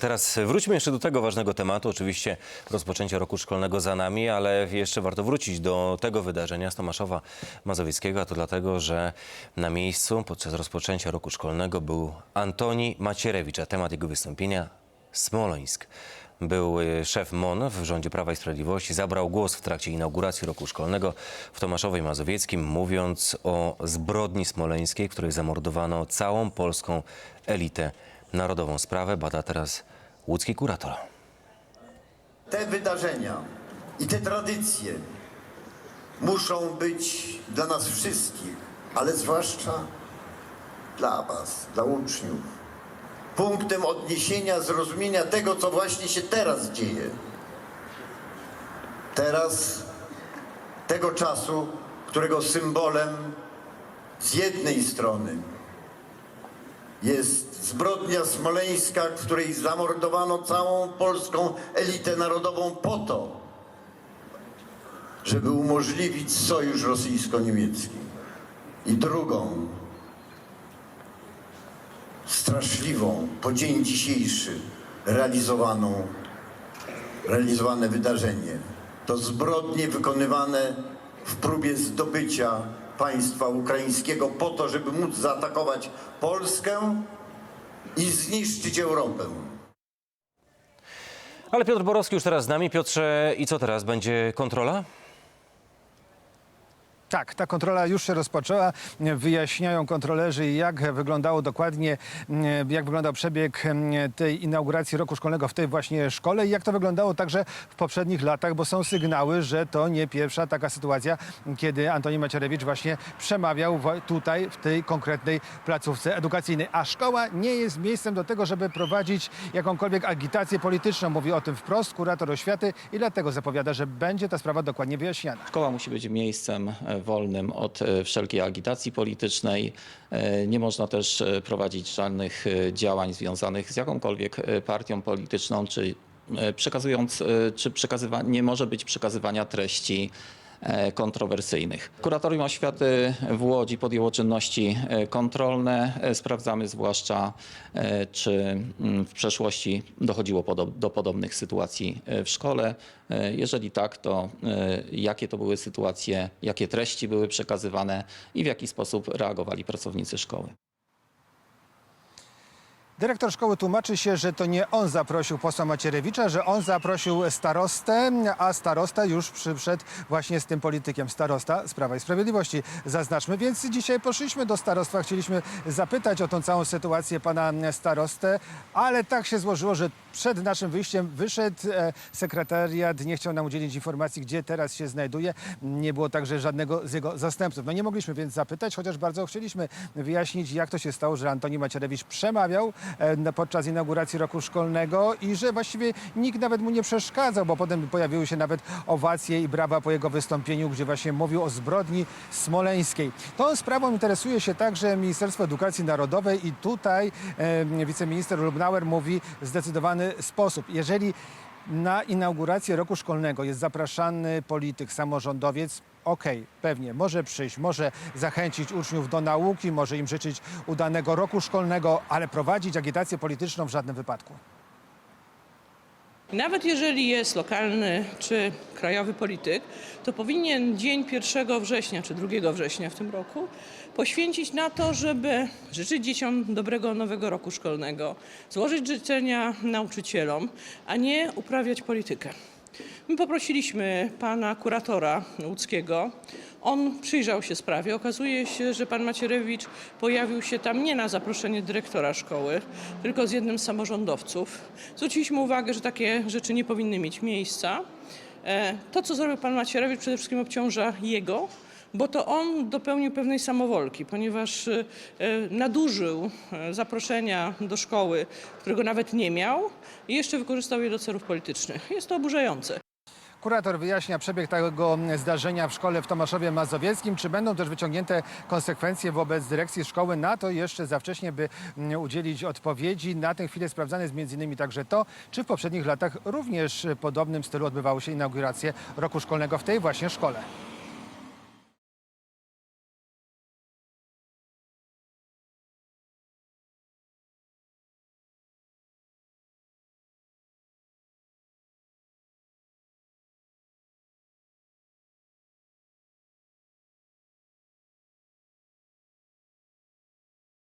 Teraz wróćmy jeszcze do tego ważnego tematu. Oczywiście rozpoczęcie roku szkolnego za nami, ale jeszcze warto wrócić do tego wydarzenia z Tomaszowa Mazowieckiego, a to dlatego, że na miejscu podczas rozpoczęcia roku szkolnego był Antoni Macierewicz, a temat jego wystąpienia Smoleńsk. Był y, szef MON w rządzie Prawa i Sprawiedliwości, zabrał głos w trakcie inauguracji roku szkolnego w Tomaszowie Mazowieckim, mówiąc o zbrodni smoleńskiej, w której zamordowano całą polską elitę narodową. Sprawę bada teraz łódzki kurator. Te wydarzenia i te tradycje muszą być dla nas wszystkich, ale zwłaszcza dla Was, dla uczniów, punktem odniesienia, zrozumienia tego, co właśnie się teraz dzieje. Teraz, tego czasu, którego symbolem z jednej strony jest zbrodnia smoleńska, w której zamordowano całą polską elitę narodową po to, żeby umożliwić sojusz rosyjsko-niemiecki. I drugą, straszliwą, po dzień dzisiejszy realizowaną, realizowane wydarzenie. To zbrodnie wykonywane w próbie zdobycia państwa ukraińskiego po to, żeby móc zaatakować Polskę i zniszczyć Europę. Ale Piotr Borowski już teraz z nami. Piotrze, i co teraz? Będzie kontrola? Tak, ta kontrola już się rozpoczęła. Wyjaśniają kontrolerzy, jak wyglądało dokładnie, jak wyglądał przebieg tej inauguracji roku szkolnego w tej właśnie szkole i jak to wyglądało także w poprzednich latach, bo są sygnały, że to nie pierwsza taka sytuacja, kiedy Antoni Macierewicz właśnie przemawiał tutaj, w tej konkretnej placówce edukacyjnej. A szkoła nie jest miejscem do tego, żeby prowadzić jakąkolwiek agitację polityczną. Mówi o tym wprost kurator oświaty i dlatego zapowiada, że będzie ta sprawa dokładnie wyjaśniana. Szkoła musi być miejscem e, wolnym od e, wszelkiej agitacji politycznej. E, Nie można też e, prowadzić żadnych działań związanych z jakąkolwiek partią polityczną, czy przekazując, czy przekazywa, nie może być przekazywania treści kontrowersyjnych. Kuratorium Oświaty w Łodzi podjęło czynności e, kontrolne. E, Sprawdzamy zwłaszcza, e, czy mm, w przeszłości dochodziło do podobnych sytuacji e, w szkole. E, Jeżeli tak, to e, jakie to były sytuacje, jakie treści były przekazywane i w jaki sposób reagowali pracownicy szkoły. Dyrektor szkoły tłumaczy się, że to nie on zaprosił posła Macierewicza, że on zaprosił starostę, a starosta już przyszedł właśnie z tym politykiem. Starosta z Prawa i Sprawiedliwości. Zaznaczmy, więc dzisiaj poszliśmy do starostwa, chcieliśmy zapytać o tą całą sytuację pana starostę, ale tak się złożyło, że przed naszym wyjściem wyszedł e, sekretariat, nie chciał nam udzielić informacji, gdzie teraz się znajduje. Nie było także żadnego z jego zastępców. No nie mogliśmy więc zapytać, chociaż bardzo chcieliśmy wyjaśnić, jak to się stało, że Antoni Macierewicz przemawiał podczas inauguracji roku szkolnego i że właściwie nikt nawet mu nie przeszkadzał, bo potem pojawiły się nawet owacje i brawa po jego wystąpieniu, gdzie właśnie mówił o zbrodni smoleńskiej. Tą sprawą interesuje się także Ministerstwo Edukacji Narodowej i tutaj e, wiceminister Lubnauer mówi w zdecydowany sposób. Jeżeli na inaugurację roku szkolnego jest zapraszany polityk, samorządowiec, okej, pewnie, może przyjść, może zachęcić uczniów do nauki, może im życzyć udanego roku szkolnego, ale prowadzić agitację polityczną w żadnym wypadku. Nawet jeżeli jest lokalny czy krajowy polityk, to powinien dzień 1 września czy 2 września w tym roku poświęcić na to, żeby życzyć dzieciom dobrego nowego roku szkolnego, złożyć życzenia nauczycielom, a nie uprawiać politykę. My poprosiliśmy pana kuratora łódzkiego. On przyjrzał się sprawie. Okazuje się, że pan Macierewicz pojawił się tam nie na zaproszenie dyrektora szkoły, tylko z jednym z samorządowców. Zwróciliśmy uwagę, że takie rzeczy nie powinny mieć miejsca. E, To, co zrobił pan Macierewicz, przede wszystkim obciąża jego, bo to on dopełnił pewnej samowolki, ponieważ e, nadużył e, zaproszenia do szkoły, którego nawet nie miał i jeszcze wykorzystał je do celów politycznych. Jest to oburzające. Kurator wyjaśnia przebieg tego zdarzenia w szkole w Tomaszowie Mazowieckim. Czy będą też wyciągnięte konsekwencje wobec dyrekcji szkoły? Na to jeszcze za wcześnie, by mm, udzielić odpowiedzi. Na tę chwilę sprawdzane jest innymi także to, czy w poprzednich latach również w podobnym stylu odbywały się inauguracje roku szkolnego w tej właśnie szkole.